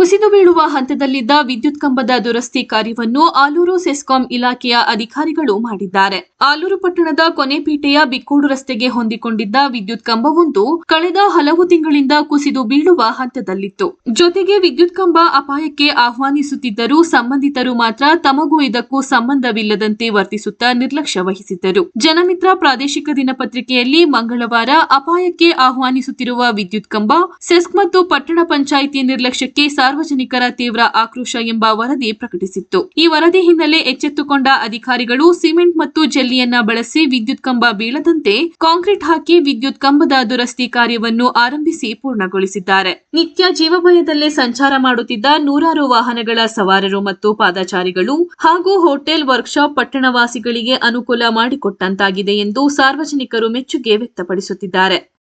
ಕುಸಿದು ಬೀಳುವ ಹಂತದಲ್ಲಿದ್ದ ವಿದ್ಯುತ್ ಕಂಬದ ದುರಸ್ತಿ ಕಾರ್ಯವನ್ನು ಆಲೂರು ಸೆಸ್ಕಾಂ ಇಲಾಖೆಯ ಅಧಿಕಾರಿಗಳು ಮಾಡಿದ್ದಾರೆ. ಆಲೂರು ಪಟ್ಟಣದ ಕೊನೆಪೇಟೆಯ ಬಿಕ್ಕೋಡು ರಸ್ತೆಗೆ ಹೊಂದಿಕೊಂಡಿದ್ದ ವಿದ್ಯುತ್ ಕಂಬವೊಂದು ಕಳೆದ ಹಲವು ತಿಂಗಳಿಂದ ಕುಸಿದು ಬೀಳುವ ಹಂತದಲ್ಲಿತ್ತು. ಜೊತೆಗೆ ವಿದ್ಯುತ್ ಕಂಬ ಅಪಾಯಕ್ಕೆ ಆಹ್ವಾನಿಸುತ್ತಿದ್ದರೂ ಸಂಬಂಧಿತರು ಮಾತ್ರ ತಮಗೂ ಇದಕ್ಕೂ ಸಂಬಂಧವಿಲ್ಲದಂತೆ ವರ್ತಿಸುತ್ತಾ ನಿರ್ಲಕ್ಷ್ಯ ವಹಿಸಿದ್ದರು. ಜನಮಿತ್ರ ಪ್ರಾದೇಶಿಕ ದಿನಪತ್ರಿಕೆಯಲ್ಲಿ ಮಂಗಳವಾರ ಅಪಾಯಕ್ಕೆ ಆಹ್ವಾನಿಸುತ್ತಿರುವ ವಿದ್ಯುತ್ ಕಂಬ ಸೆಸ್ಕ್ ಮತ್ತು ಪಟ್ಟಣ ಪಂಚಾಯಿತಿ ನಿರ್ಲಕ್ಷ್ಯಕ್ಕೆ ಸಾರ್ವಜನಿಕರ ತೀವ್ರ ಆಕ್ರೋಶ ಎಂಬ ವರದಿ ಪ್ರಕಟಿಸಿತ್ತು. ಈ ವರದಿ ಹಿನ್ನೆಲೆ ಎಚ್ಚೆತ್ತುಕೊಂಡ ಅಧಿಕಾರಿಗಳು ಸಿಮೆಂಟ್ ಮತ್ತು ಜೆಲ್ಲಿಯನ್ನ ಬಳಸಿ ವಿದ್ಯುತ್ ಕಂಬ ಬೀಳದಂತೆ ಕಾಂಕ್ರೀಟ್ ಹಾಕಿ ವಿದ್ಯುತ್ ಕಂಬದ ದುರಸ್ತಿ ಕಾರ್ಯವನ್ನು ಆರಂಭಿಸಿ ಪೂರ್ಣಗೊಳಿಸಿದ್ದಾರೆ. ನಿತ್ಯ ಜೀವಭಯದಲ್ಲೇ ಸಂಚಾರ ಮಾಡುತ್ತಿದ್ದ ನೂರಾರು ವಾಹನಗಳ ಸವಾರರು ಮತ್ತು ಪಾದಚಾರಿಗಳು ಹಾಗೂ ಹೋಟೆಲ್, ವರ್ಕ್ಶಾಪ್, ಪಟ್ಟಣವಾಸಿಗಳಿಗೆ ಅನುಕೂಲ ಮಾಡಿಕೊಟ್ಟಂತಾಗಿದೆ ಎಂದು ಸಾರ್ವಜನಿಕರು ಮೆಚ್ಚುಗೆ ವ್ಯಕ್ತಪಡಿಸುತ್ತಿದ್ದಾರೆ.